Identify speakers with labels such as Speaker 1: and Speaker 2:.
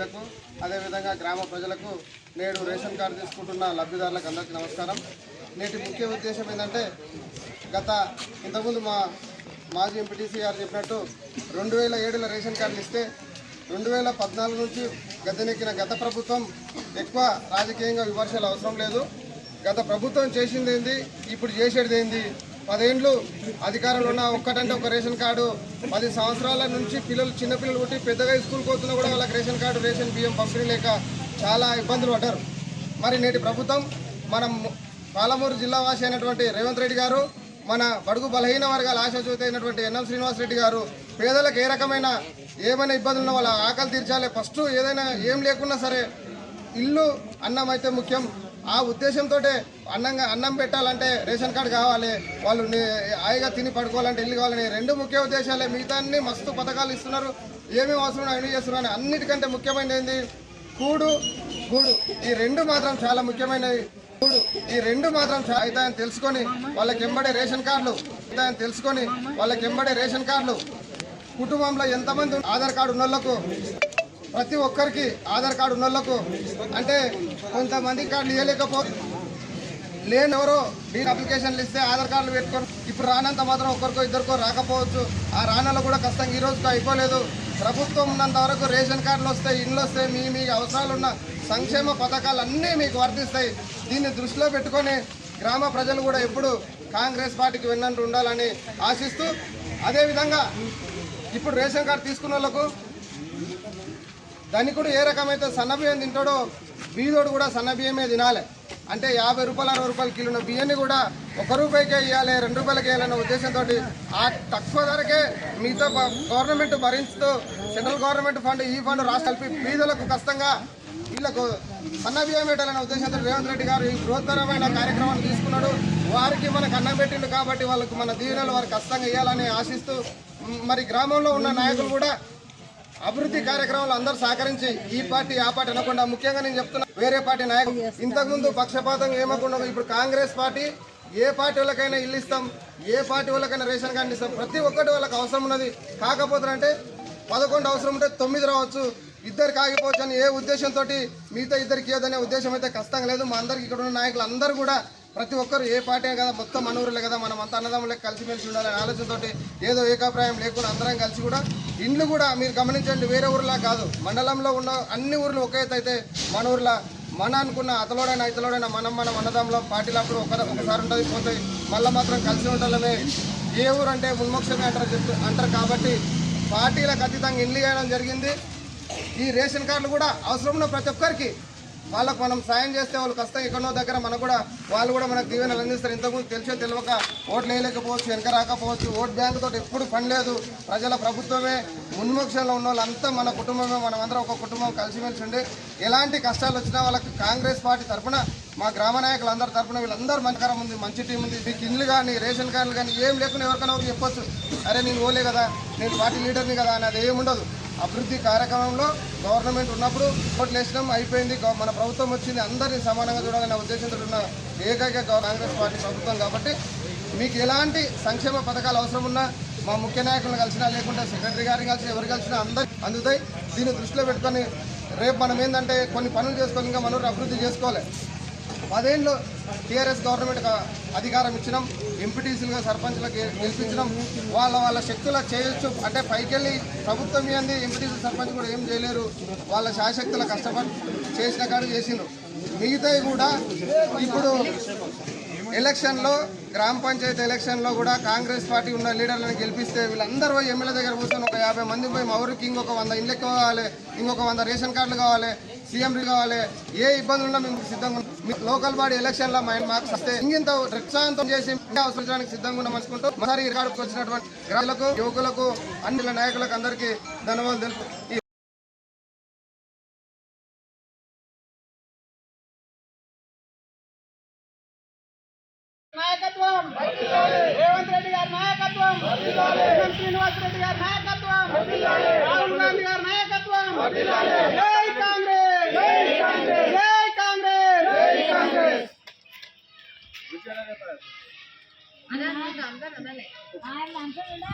Speaker 1: అదేవిధంగా గ్రామ ప్రజలకు నేడు రేషన్ కార్డు తీసుకుంటున్న లబ్ధిదారులకు అందరికీ నమస్కారం. నేటి ముఖ్య ఉద్దేశం ఏంటంటే గత ఇంతకుముందు మా మాజీ ఎంపీటీసీ గారు చెప్పినట్టు రెండు వేల ఏడులో రేషన్ కార్డులు ఇస్తే రెండు వేల పద్నాలుగు నుంచి గద్దెనెక్కిన గత ప్రభుత్వం ఎక్కువ రాజకీయంగా విమర్శలు అవసరం లేదు. గత ప్రభుత్వం చేసింది ఏంది? ఇప్పుడు చేసేది ఏంది? పదేండ్లు అధికారంలో ఉన్న ఒక్కటంటే ఒక రేషన్ కార్డు. పది సంవత్సరాల నుంచి పిల్లలు చిన్నపిల్లలు పుట్టి పెద్దగా స్కూల్కి పోతున్నా కూడా వాళ్ళకి రేషన్ కార్డు రేషన్ బియ్యం పంపిణీ లేక చాలా ఇబ్బందులు పడ్డారు. మరి నేటి ప్రభుత్వం మనం పాలమూరు జిల్లా వాసి అయినటువంటి రేవంత్ రెడ్డి గారు మన బడుగు బలహీన వర్గాల ఆశాజ్యోతి అయినటువంటి ఎన్ఎం శ్రీనివాస్ రెడ్డి గారు పేదలకు ఏ రకమైన ఏమైనా ఇబ్బందులు ఉన్నా వాళ్ళ ఆకలి తీర్చాలి. ఫస్ట్ ఏదైనా ఏం లేకున్నా సరే ఇల్లు అన్నం అయితే ముఖ్యం. ఆ ఉద్దేశంతో అన్నంగా అన్నం పెట్టాలంటే రేషన్ కార్డు కావాలి. వాళ్ళు హాయిగా తిని పడుకోవాలంటే ఇల్లు కావాలని రెండు ముఖ్య ఉద్దేశాలే. మిగతా అన్ని మస్తు పథకాలు ఇస్తున్నారు. ఏమేమి అవసరం అన్ని చేస్తున్నారు అని అన్నిటికంటే ముఖ్యమైనది ఏంది కూడు. గూడు ఈ రెండు మాత్రం చాలా ముఖ్యమైనవి. కూడు. ఈ రెండు మాత్రం చా- అవుతాయని తెలుసుకొని వాళ్ళకి ఎంబడే రేషన్ కార్డులు. అవుతాయని తెలుసుకొని వాళ్ళకి ఎంబడే రేషన్ కార్డులు. కుటుంబంలో ఎంతమంది ఆధార్ కార్డు ఉన్న ప్రతి ఒక్కరికి ఆధార్ కార్డు ఉన్న అంటే కొంతమంది కార్డులు ఇవ్వలేకపో లేని ఎవరో దీని అప్లికేషన్లు ఇస్తే ఆధార్ కార్డులు పెట్టుకొని ఇప్పుడు రానంత మాత్రం ఒక్కరికో ఇద్దరికో రాకపోవచ్చు. ఆ రానలో కూడా కష్టంగా ఈ రోజుకి అయిపోలేదు. ప్రభుత్వం ఉన్నంత వరకు రేషన్ కార్డులు వస్తాయి ఇండ్లు వస్తాయి మీ మీ అవసరాలు ఉన్న సంక్షేమ పథకాలు అన్నీ మీకు వర్తిస్తాయి. దీన్ని దృష్టిలో పెట్టుకొని గ్రామ ప్రజలు కూడా ఎప్పుడు కాంగ్రెస్ పార్టీకి విన్నట్టు ఉండాలని ఆశిస్తూ అదేవిధంగా ఇప్పుడు రేషన్ కార్డు తీసుకున్న వాళ్ళకు ధనికుడు ఏ రకమైతే సన్నబియ్యం తింటాడో బీదోడు కూడా సన్నబియ్యమే తినాలి. అంటే యాభై రూపాయలు అరవై రూపాయలు కిలో ఉన్న బియ్యాన్ని కూడా ఒక రూపాయికే ఇవ్వాలి రెండు రూపాయలకి వేయాలన్న ఉద్దేశంతో ఆ తక్కువ ధరకే మిగతా గవర్నమెంట్ భరించుతూ సెంట్రల్ గవర్నమెంట్ ఫండ్ ఈ ఫండ్ రాష్ట్ర కలిపి బీదలకు కష్టంగా వీళ్ళకు సన్న బియ్యం పెట్టాలనే ఉద్దేశంతో రేవంత్ రెడ్డి గారు ఈ బృహత్తరమైన కార్యక్రమాన్ని తీసుకున్నాడు. వారికి మనకు అన్నం పెట్టిండు కాబట్టి వాళ్ళకు మన దీవెనలు వారికి కష్టంగా ఇవ్వాలని ఆశిస్తూ మరి గ్రామంలో ఉన్న నాయకులు కూడా అభివృద్ధి కార్యక్రమాలు అందరూ సహకరించి ఈ పార్టీ ఆ పార్టీ అనకుండా ముఖ్యంగా నేను చెప్తున్నా వేరే పార్టీ నాయకులు ఇంతకుముందు పక్షపాతం ఏమకుండా ఇప్పుడు కాంగ్రెస్ పార్టీ ఏ పార్టీ వాళ్ళకైనా ఇల్లు ఇస్తాం ఏ పార్టీ వాళ్ళకైనా రేషన్ కార్డు ఇస్తాం ప్రతి ఒక్కటి వాళ్ళకి అవసరం ఉన్నది. కాకపోతే అంటే పదకొండు అవసరం ఉంటే తొమ్మిది రావచ్చు. ఇద్దరికి ఆగిపోవచ్చు అని ఏ ఉద్దేశంతో మిగతా ఇద్దరికి ఏదనే ఉద్దేశం అయితే కష్టం లేదు. మా అందరికి ఇక్కడ ఉన్న నాయకులు అందరూ కూడా ప్రతి ఒక్కరు ఏ పార్టీ కదా మొత్తం మనూరులే కదా మనం అంతా అన్నదమ్ములే కలిసిమెలిసి ఉండాలనే ఆలోచనతోటి ఏదో ఏకాభిప్రాయం లేకుండా అందరం కలిసి కూడా ఇండ్లు కూడా మీరు గమనించండి వేరే ఊర్లా కాదు. మండలంలో ఉన్న అన్ని ఊర్లు ఒకే అయితే మన ఊర్లో మన అనుకున్న అతలోడైనా ఇతలోడైనా మనం మనం అన్నదమ్ములో పార్టీలప్పుడు ఒక ఒకసారి ఉంటుంది పోతాయి మళ్ళీ మాత్రం కలిసి ఉండాలమే ఏ ఊరు అంటే మున్మోక్షమే అంటారు చెప్తూ అంటారు కాబట్టి పార్టీలకు అతీతంగా ఇండ్లు చేయడం జరిగింది. ఈ రేషన్ కార్డులు కూడా అవసరం ఉన్న ప్రతి ఒక్కరికి వాళ్ళకు మనం సాయం చేస్తే వాళ్ళు కష్టం ఎక్కడో దగ్గర మనకు కూడా వాళ్ళు కూడా మనకు దీవెనలు అందిస్తారు. ఇంతకుముందు తెలిసే తెలియక ఓట్లు వేయలేకపోవచ్చు వెనక రాకపోవచ్చు ఓట్ బ్యాంక్ తోటి ఎప్పుడు పని లేదు. ప్రజల ప్రభుత్వమే ఉన్మోక్షంలో ఉన్న వాళ్ళంతా మన కుటుంబమే మనం అందరం ఒక కుటుంబం కలిసిమెలిసి ఉండి ఎలాంటి కష్టాలు వచ్చినా వాళ్ళకి కాంగ్రెస్ పార్టీ తరఫున మా గ్రామ నాయకులు అందరి తరఫున వీళ్ళందరూ మంచికరం ఉంది మంచి టీం ఉంది. మీకు ఇండ్లు కానీ రేషన్ కార్డులు కానీ ఏం లేకుండా ఎవరికైనా ఒకరు చెప్పొచ్చు. అరే నేను ఓలే కదా నేను పార్టీ లీడర్ని కదా అని అది ఏముండదు అభివృద్ధి కార్యక్రమంలో గవర్నమెంట్ ఉన్నప్పుడు ఓట్లు వేసినాం అయిపోయింది. మన ప్రభుత్వం వచ్చింది అందరినీ సమానంగా చూడాలనే ఉద్దేశంతో ఉన్న ఏకైక కాంగ్రెస్ పార్టీ ప్రభుత్వం కాబట్టి మీకు ఎలాంటి సంక్షేమ పథకాలు అవసరం ఉన్నా మా ముఖ్య నాయకులను కలిసినా లేకుంటే సెక్రటరీ గారిని కలిసి ఎవరు కలిసినా అందరు అందుతాయి. దీన్ని దృష్టిలో పెట్టుకొని రేపు మనం ఏంటంటే కొన్ని పనులు చేసుకొని ఇంకా మనూరు అభివృద్ధి చేసుకోవాలి. పదేళ్ళు టీఆర్ఎస్ గవర్నమెంట్ అధికారం ఇచ్చినాం ఎంపీటీసీలుగా సర్పంచ్లకు గెలిపించడం గెలిపించినాం. వాళ్ళ వాళ్ళ శక్తుల చేయొచ్చు. అంటే పైకెళ్ళి ప్రభుత్వం ఏంది ఎంపీటీసీ సర్పంచ్ కూడా ఏం చేయలేరు. వాళ్ళ శాశక్తుల కష్టపడి చేసిన కాడు చేసిండ్రు. మిగతాయి కూడా ఇప్పుడు ఎలక్షన్లో గ్రామ పంచాయతీ ఎలక్షన్లో కూడా కాంగ్రెస్ పార్టీ ఉన్న లీడర్లను గెలిపిస్తే వీళ్ళందరూ పోయి ఎమ్మెల్యే దగ్గర కూర్చొని ఒక యాభై మంది పోయి మా ఊరికి ఇంకొక వంద ఇండ్లు కావాలి ఇంకొక వంద రేషన్ కార్డులు కావాలి సీఎం కావాలి ఏ ఇబ్బందులు ఉన్నా మేము సిద్ధంగా ఉన్నాం. లోకల్ బాడీ ఎలక్షన్లో మైండ్ మార్క్స్ వస్తే ఇంగింత ఉత్సాహంతో చేసి అవసరించడానికి సిద్ధంగా ఉన్నాం అనుకుంటూ మరోసారి ఈ వచ్చినటువంటి గ్రామాలకు యువకులకు అన్ని నాయకులకు అందరికీ ధన్యవాదాలు తెలుపు
Speaker 2: నాయకత్వం! రేవంత్ రెడ్డి గారి నాయకత్వం! ఎన్ఎం శ్రీనివాస్ రెడ్డి గారి నాయకత్వం! రాహుల్ గాంధీ గారి నాయకత్వం!
Speaker 3: అందరూ అందరూ
Speaker 4: ఆయన అంటున్నా